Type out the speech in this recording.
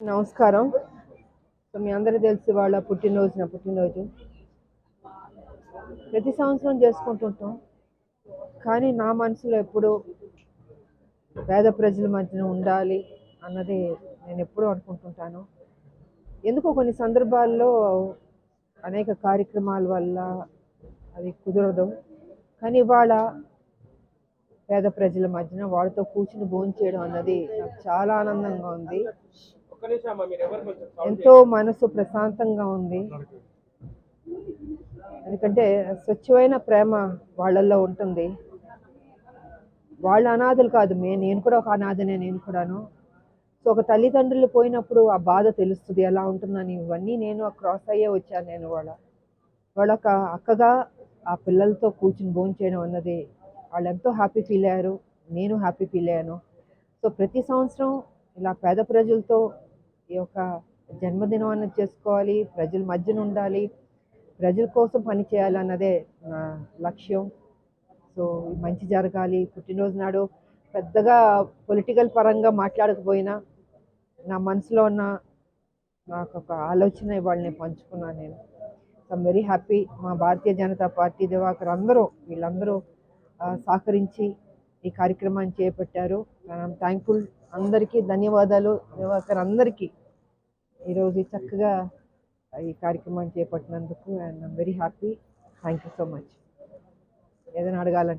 నమస్కారం. సో మీ అందరూ తెలిసి వాళ్ళ పుట్టినరోజు నా పుట్టినరోజు. ప్రతి సంవత్సరం చేసుకుంటుంటాం. కానీ నా మనసులో ఎప్పుడు పేద ప్రజల మధ్యన ఉండాలి అన్నది నేను ఎప్పుడూ అనుకుంటుంటాను. ఎందుకో కొన్ని సందర్భాల్లో అనేక కార్యక్రమాల వల్ల అది కుదరదు. కానీ ఇవాళ పేద ప్రజల మధ్యన వాళ్ళతో కూర్చుని భోంచేయడం అన్నది నాకు చాలా ఆనందంగా ఉంది. ఎంతో మనసు ప్రశాంతంగా ఉంది. ఎందుకంటే స్వచ్ఛమైన ప్రేమ వాళ్ళల్లో ఉంటుంది. వాళ్ళ అనాథలు కాదు మే నేను కూడా ఒక అనాథనే నేను కూడాను. సో ఒక తల్లిదండ్రులు పోయినప్పుడు ఆ బాధ తెలుస్తుంది ఎలా ఉంటుందని. ఇవన్నీ నేను క్రాస్ అయ్యే వచ్చాను నేను వాళ్ళ వాళ్ళ ఒక అక్కగా ఆ పిల్లలతో కూర్చుని భోంచేయడం అన్నది వాళ్ళు ఎంతో హ్యాపీ ఫీల్ అయ్యారు. నేను హ్యాపీ ఫీల్ అయ్యాను. సో ప్రతి సంవత్సరం ఇలా పేద ప్రజలతో ఈ యొక్క జన్మదినం చేసుకోవాలి ప్రజల మధ్యన ఉండాలి ప్రజల కోసం పని చేయాలన్నదే నా లక్ష్యం. సో మంచి జరగాలి. పుట్టినరోజు నాడు పెద్దగా పొలిటికల్ పరంగా మాట్లాడకపోయినా నా మనసులో ఉన్న నాకు ఒక ఆలోచన ఇవాళ నేను పంచుకున్నాను నేను. ఐఎమ్ వెరీ హ్యాపీ మా భారతీయ జనతా పార్టీ దివాకర్ అందరూ వీళ్ళందరూ సహకరించి ఈ కార్యక్రమాన్ని చేపట్టారు. ఐఎమ్ థ్యాంక్ఫుల్ అందరికీ ధన్యవాదాలు. దివాకర్ అందరికీ ఈరోజు చక్కగా ఈ కార్యక్రమాన్ని చేపట్టినందుకు and I'm very happy thank you so much ఏదైనా అడగాలంటే